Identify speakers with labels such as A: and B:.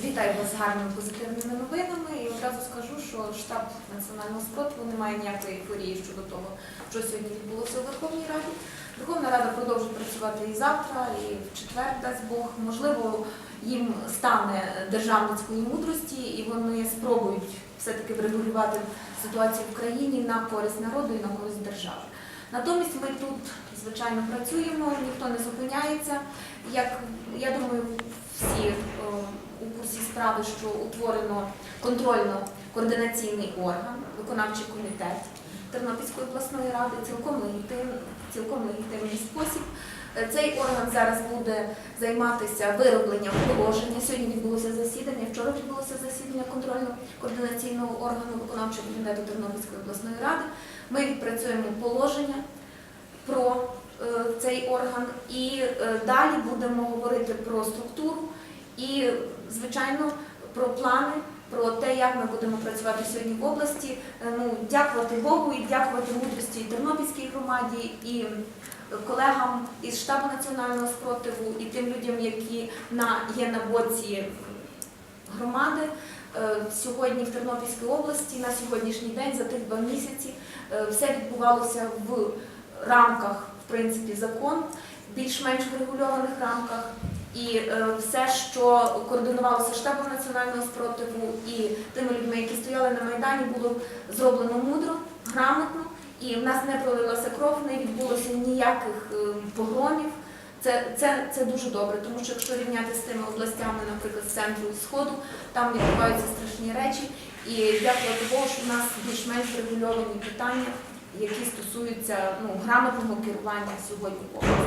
A: Вітаю вас з гарними позитивними новинами і одразу скажу, що штаб національного спротиву не має ніякої ейфорії щодо того, що сьогодні відбулося у Верховній Раді. Верховна Рада продовжить працювати і завтра, і в четвер, дасть Бог. Можливо, їм стане державницької мудрості, і вони спробують все-таки врегулювати ситуацію в країні на користь народу і на користь держави. Натомість ми тут, звичайно, працюємо, ніхто не зупиняється. Як я думаю, всі у курсі справи, що утворено контрольно-координаційний орган, виконавчий комітет Тернопільської обласної ради, цілком легітимний, цілком легітимний спосіб. Е, Цей орган зараз буде займатися виробленням положення. Сьогодні відбулося засідання, вчора відбулося засідання контрольно-координаційного органу виконавчого комітету Тернопільської обласної ради. Ми відпрацюємо положення про е, цей орган і е, далі будемо говорити про структуру і, звичайно, про плани, про те, як ми будемо працювати сьогодні в області. Е, Ну, дякувати Богу і дякувати мудрості Тернопільській громаді і колегам із штабу національного спротиву і тим людям, які на, є на боці громади. Е, Сьогодні в Тернопільській області на сьогоднішній день за тих два місяці е, все відбувалося в рамках, в принципі, закон, більш-менш врегульованих рамках. І е, все, що координувалося штабом національного спротиву і тими людьми, які стояли на майдані, було зроблено мудро, грамотно, і в нас не пролилася кров, не відбулося ніяких е, погромів. Це, це, це дуже добре, тому що якщо рівняти з тими областями, наприклад, з центру сходу, там відбуваються страшні речі. І дякувати Богу, що в нас більш-менш врегульовані питання, які стосуються ну, грамотного керування сьогодні області.